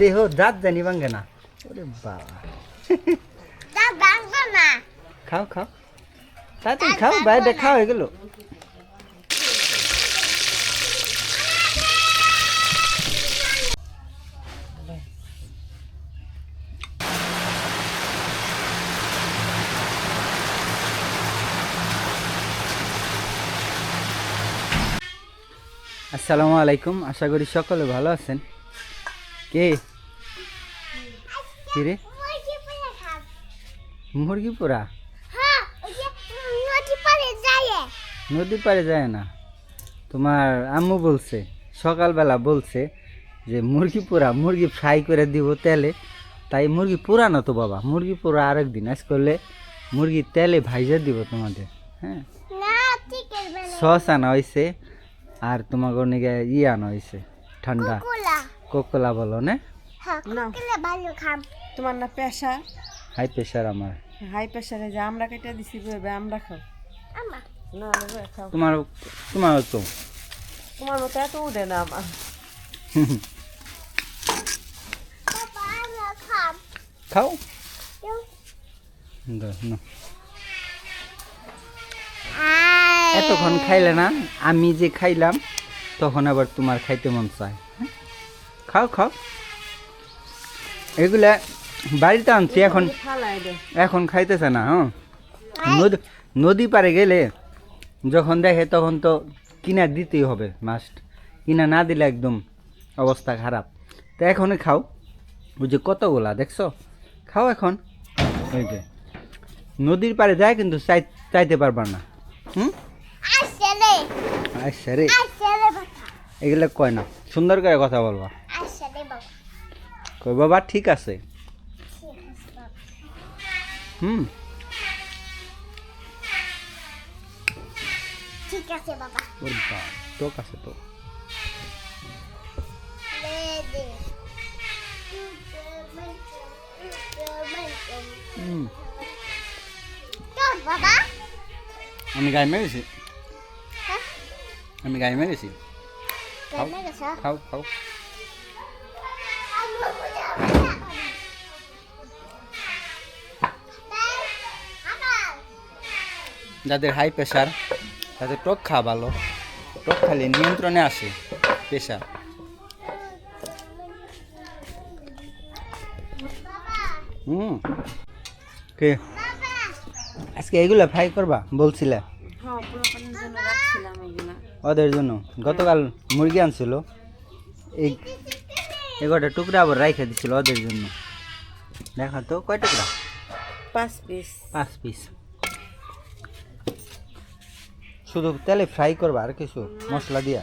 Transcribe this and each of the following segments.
দেহ দাঁত জানি ভাঙ্গে না। ওরে বাবা। খাও খাও। তাড়াতাড়ি খাও বাইরে খাও এগুলো। আসসালামু আলাইকুম আশা করি সকলে ভালো আছেন। কে? কি রে মুরগি পোড়া নদী পাড়ে যায় না। তোমার আম্মু বলছে সকালবেলা বলছে যে মুরগি পোড়া মুরগি ফ্রাই করে দিব তেলে। তাই মুরগি পোড়া না তো বাবা মুরগি পোড়া আরেক দিন। আজ করলে মুরগি তেলে ভাইজা দিব তোমাদের হ্যাঁ? সস আনা হয়েছে আর তোমাকে অনেকে ই আনা হয়েছে ঠান্ডা। কোকোলা বলো না। হ্যাঁ না। তোমার না পেশা হাই প্রেশার আমার। হাই প্রেশারে যে আমরা কেটে দিছি বইবে আমরা খাও। না খাও। তোমার তোমার তো তোমার মতো এত উঠে না আমার। বাবা আমরা খাম। খাও। এতক্ষণ খাইলে না আমি যে খাইলাম তখন আবার তোমার খাইতে মন চায়? খাও খাও। এগুলা বাড়িতে আনছি এখন এখন খাইতেছে না হ্যাঁ। নদী নদী পারে গেলে যখন দেখে তখন তো কিনা দিতেই হবে মাস্ট কিনা না দিলে একদম অবস্থা খারাপ। তো এখনই খাও। ওই যে কতগুলা দেখছ? খাও এখন। ওই যে। নদীর পারে যায় কিন্তু চাই চাইতে পারবা না। হুম? আচ্ছা রে এগুলো কয় না? সুন্দর করে কথা বলবা। কই বাবা ঠিক আছে। হুম। ঠিক আছে বাবা। ওর টক আছে তো। আমি গায়ে মেরেছি? হ্যাঁ। আমি গায়ে মেরেছি? কেমন খাও খাও। যাদের হাই প্রেশার তাদের টক খা ভালো। টক খালি নিয়ন্ত্রণে আসে প্রেশার হুম। কে? আজকে এগুলা ফ্রাই করবা? বলছিলে। হ্যাঁ জন্য ওদের জন্য। গতকাল মুরগি আনছিল। এই এগারোটা টুকরা আবার রাইখে দিছিল ওদের জন্য। দেখা তো কয় টুকরা? পাঁচ পিস পাঁচ পিস শুধু তেলে ফ্রাই করবা আর কিছু মশলা দিয়া।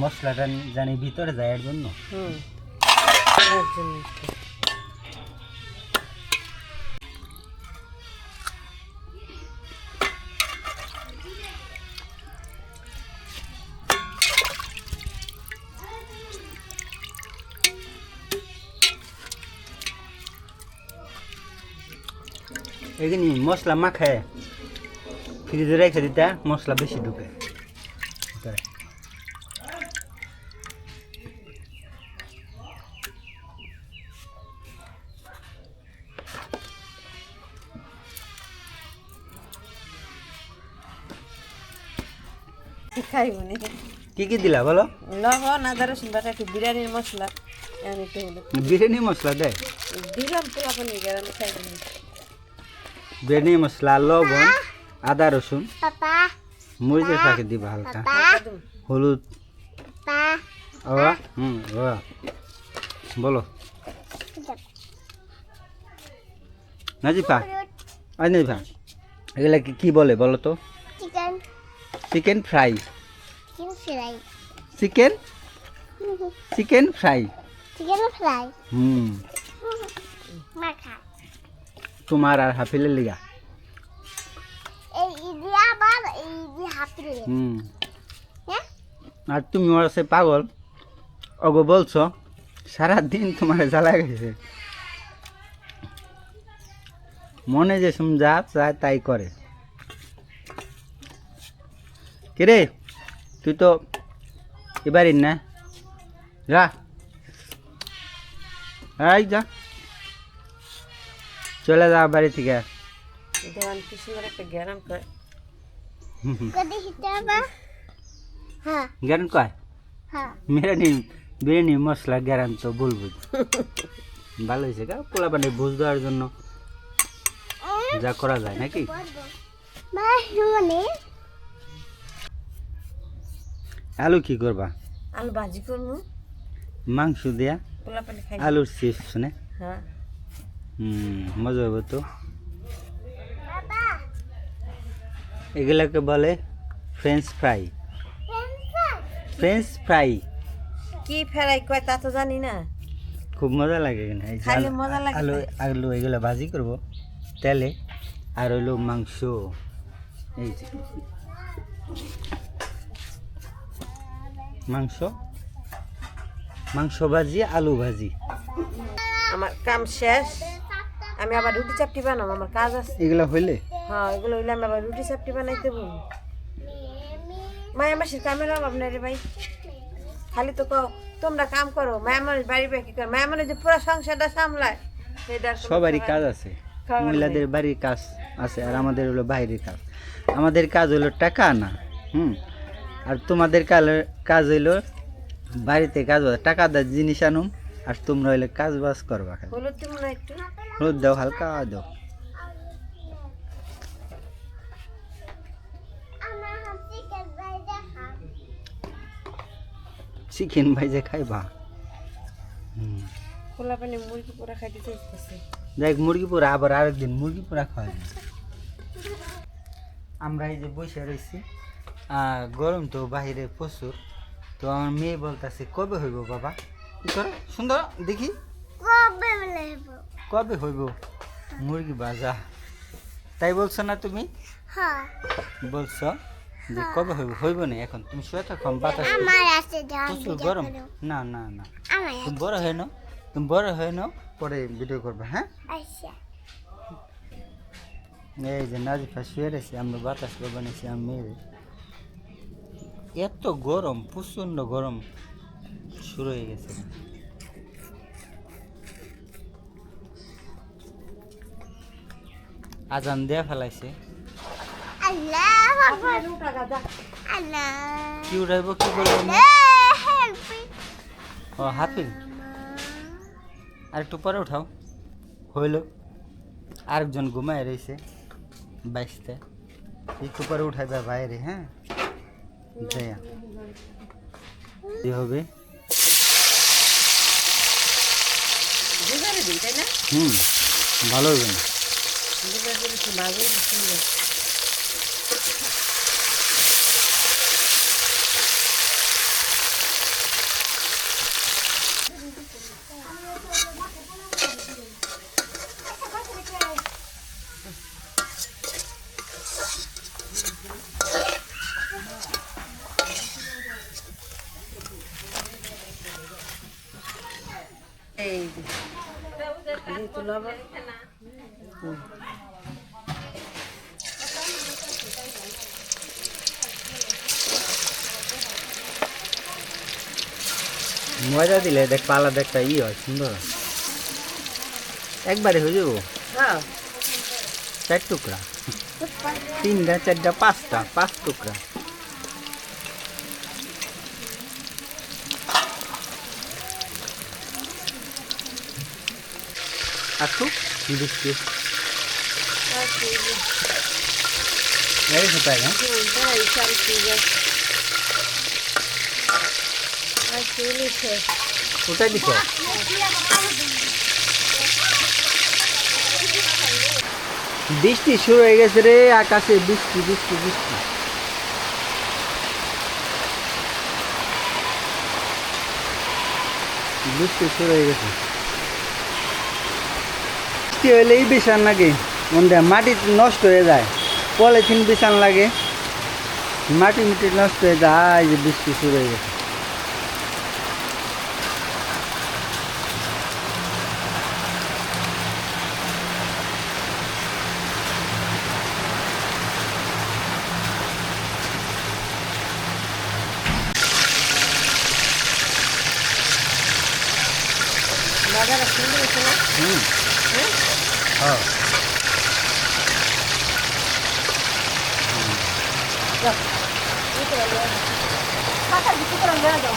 মশলাটা জানি ভিতরে যায় এর জন্য। এর জন্য। এখানে মশলা মাখায়। ফ্রিজে রেখে দিতে মশলা বেশি ঢুকে। খাইব কি কি দিলা বলো? লবণ আদা রসুন বাটা একটু বিরিয়ানির মশলা। এখন। বিরিয়ানি মশলা দেয় দিলাম পোলাপানি গেলাম খাইব বিরিয়ানি মশলা লবণ আদা রসুন। মরিচের ফাঁকে দিবা হালকা। হলুদ। হুম বলো। নাজিফা। আই নাজিফা। এগুলা কি কি বলে বলো তো? Chicken chicken fry chicken fry chicken chicken fry chicken fry হুম মাখা তোমার আর হাফিলের লিগা। এই ই হাতে হুম। হ্যাঁ? আর তুমি ওর সে পাগল। ওগো বলছো সারাদিন তোমার জ্বালা গেছে। মনে যে যা চায় তাই করে। কিরে? তুই তো এবারই না যা এই যা চলে যা বাড়ি থেকে দেওয়ান কি সুন্দর একটা গ্যারাম করে হ্যাঁ কয় হ্যাঁ বিরিয়ানি বিরিয়ানি মশলা গ্যারান তো বলব ভালো হয়েছে গা পোলা পানি বুঝ দেওয়ার জন্য যা করা যায় নাকি মানে আলু কি করবা? আলু ভাজি করব। মাংস দিয়া আলুর চিপস না হ্যাঁ। হুম মজা হবে তো। এগুলাকে বলে ফ্রেঞ্চ ফ্রাই ফ্রেঞ্চ ফ্রাই কি ফ্রাই কয় তা তো জানি না। খুব মজা লাগে কিনা খাইলে আলু- মজা লাগে আলু। আলু এগুলো ভাজি করব। তেলে আর হইল মাংস। এই মাংস? মাংস ভাজি আলু ভাজি। আমার কাম শেষ। আমি আবার রুটি চাপটি বানাবো আমার কাজ আছে। এগুলো হইলে? হ্যাঁ এগুলো হইলে আমি আবার রুটি চাপটি বানাইতে বলব মায়া মাসির কামের অভাব নাই রে ভাই। খালি তো কও তোমরা কাম করো মায়া মানুষ বাড়ি বাড়ি কি করে? মায়া মানুষ যে পুরো সংসারটা সামলায় সবারই কাজ আছে। মহিলাদের বাড়ির কাজ আছে আর আমাদের হলো বাইরের কাজ। আমাদের কাজ হলো টাকা না হুম? আর তোমাদের কাল- কাজ হইল বাড়িতে কাজ বাজ টাকা দেওয়ার জিনিস আনুম আর তোমরা হইলে কাজ বাজ করবা হলুদ দাও হালকা দাও। চিকেন ভাইজে খাইবা? হুম। খোলা পানি মুরগি খাইতে চাইতেছে। দেখ মুরগি পোড়া আবার আরেকদিন মুরগি পোড়া খাওয়া আমরা এই যে বসে রয়েছি গরম তো বাইরে প্রচুর। তো আমার মেয়ে বলতেছে কবে হইব বাবা? কি করো? সুন্দর দেখি। কবে হইব? মুরগি বাজা তাই বলছো না তুমি? হ্যাঁ। বলছো যে কবে হইব? হইব না এখন। তুমি শুয়ে থাকো বাতাস প্রচুর গরম। না না না। তুমি বড় হয়ে নাও। তুমি বড় হয়ে নাও পরে ভিডিও করবে হ্যাঁ? আচ্ছা। এই যে নাজিফা শুয়ে রয়েছে আমরা বাতাস করে বানিয়েছি আমি মেয়ে। এত গরম প্রচণ্ড গরম শুরু হয়ে গেছে। আজান দেয়া ফেলাইছে। আল্লাহ আল্লাহ কি উঠাইব কি? হেল্প। ও হাফিল আর একটু পরে উঠাও। হইল। আরেকজন ঘুমায় রয়েছে বাইশতে একটু পরে উঠাইবে বাইরে হ্যাঁ? জয়া হবে? হুম ভালো হবে না দুবার দিলে তো ভালোই সুন্দর এই যে যেহেতু লবণ মজা দিলে দেখ আলাদা একটা ই হয় সুন্দর একবারে হয়ে যাব? হ্যাঁ। চার টুকরা। তিনটা চারটা পাঁচটা পাঁচ টুকরা। আসু দিচ্ছি এই কোথায় হ্যাঁ? বৃষ্টি শুরু হয়ে গেছে রে, আকাশে বৃষ্টি বৃষ্টি বৃষ্টি। বৃষ্টি শুরু হয়ে গেছে। বৃষ্টি হইলেই বিছান লাগে। মনে মাটি নষ্ট হয়ে যায়। পলিথিন বিছান লাগে। মাটি মিটি নষ্ট হয়ে যায় যে বৃষ্টি শুরু হয়ে গেছে। বাজারে সুন্দর হয়েছে না হুম হ্যাঁ হ্যাঁ যাও এই করে নিয়ে যাও মাথা কিছু করে নিয়ে যাও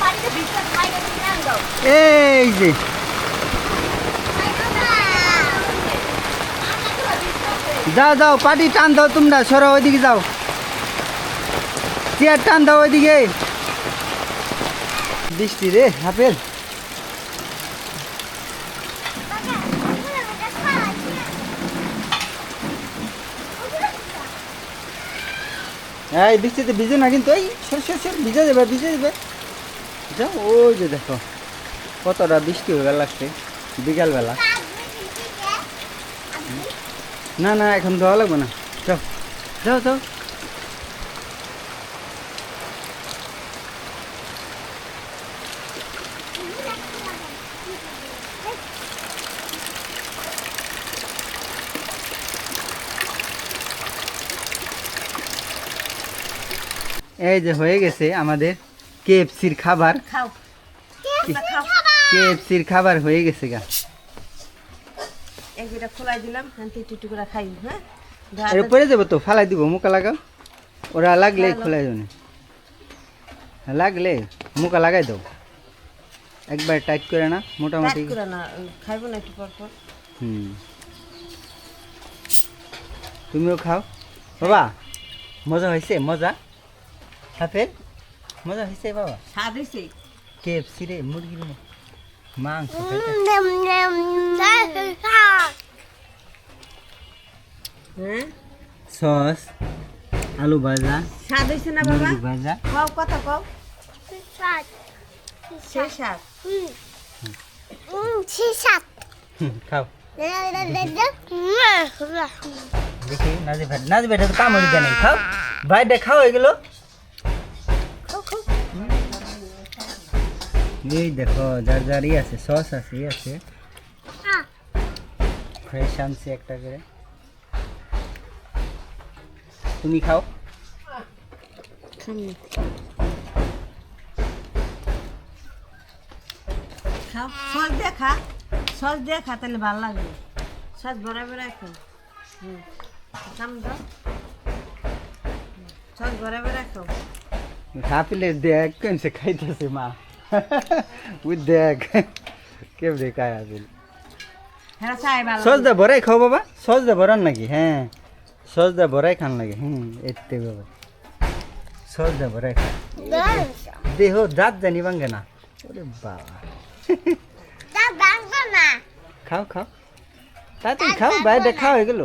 বাড়িতে ভিতরে খাই নিয়ে যাও এই যে যাও যাও, পাটি টান দাও তোমরা, সরো ওইদিকে যাও। চেয়ার টান দাও ওইদিকে। বৃষ্টি রে, আপেল। এই, বৃষ্টিতে ভিজে না কিন্তু, এই, সর সর সর, ভিজে যাবে ভিজে যাবে। যাও, ওই যে দেখো, কতটা বৃষ্টি হয়ে লাগছে বিকালবেলা। না না এখন দেওয়া লাগবে না। যাও। যাও যাও। এই যে হয়ে গেছে আমাদের কেএফসির খাবার। কেএফসির খাবার হয়ে গেছে গা। দুটা খোলাই দিলাম শান্তি একটু একটু করে খাই হ্যাঁ? এর পরে যাব তো ফালাই দিব মুখা লাগাও। ওরা লাগলে খোলাই দেবো লাগলে মুখা লাগাই দাও। একবার টাইট করে না মোটামুটি। করে না খাইবো না একটু পর পর। হুম। তুমিও খাও। বাবা মজা হয়েছে মজা? আপেল মজা হয়েছে বাবা? স্বাদ হয়েছে। কেএফসি রে মুরগির মাংস সস আলু ভাজা স্বাদ হয়েছে না বাবা? ভাজা। খাও কথা কও। সেই স্বাদ। হুম, খাও। দেখি নাজি ভাই নাজি ভাইটা তো কামড়ি দেয় নাই। খাও। ভাইটা খাও এগুলো। এই দেখো যার যারই আছে সস আছে ই আছে। ফ্রেশ আনছি একটা করে। তুমি খাও। খাও। সস দিয়ে খা। সস দিয়ে খা তাহলে ভালো লাগবে। সস বড়া বড়া খাও। হুম। খাম দাও। সস বড়া বড়া খাও। দেখ কেমসে খাইতেছে মা। ওই দেখ কেমনে হ্যাঁ চাই ভালো। সস দা ভরাই খাও বাবা সস দা ভরান নাকি? হ্যাঁ সস দা ভরাই খান লাগে হুম এতে বাবা। সস দা ভরাই খা দেহ দাঁত জানি ভাঙ্গে না। ওরে বাবা। খাও খাও। তাড়াতাড়ি খাও বাইরে খাও এগুলো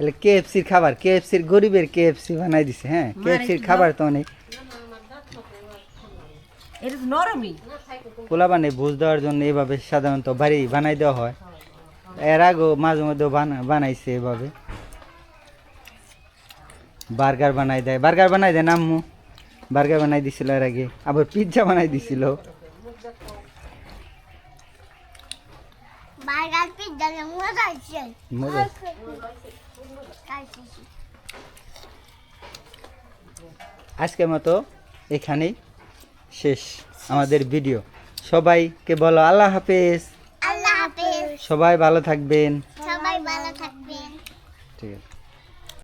তাহলে কেএফসির খাবার কেএফসির গরিবের কেএফসি বানাই দিছে হ্যাঁ? কেএফসির খাবার তো অনেক। পোলা বানে ভোজ দেওয়ার জন্য এভাবে সাধারণত বাড়ি বানাই দেওয়া হয়। এর আগেও মাঝে মধ্যে বানা- বানাইছে এভাবে। বার্গার বানাই দেয়। বার্গার বানাই দেয় নাম্মু বার্গার বানাই দিছিল এর আগে। আবার পিৎজা বানাই দিছিল। মজা আজকের মতো এখানেই শেষ আমাদের ভিডিও। সবাইকে বলো আল্লাহ হাফেজ। আল্লাহ হাফেজ। সবাই ভালো থাকবেন। সবাই ভালো থাকবেন।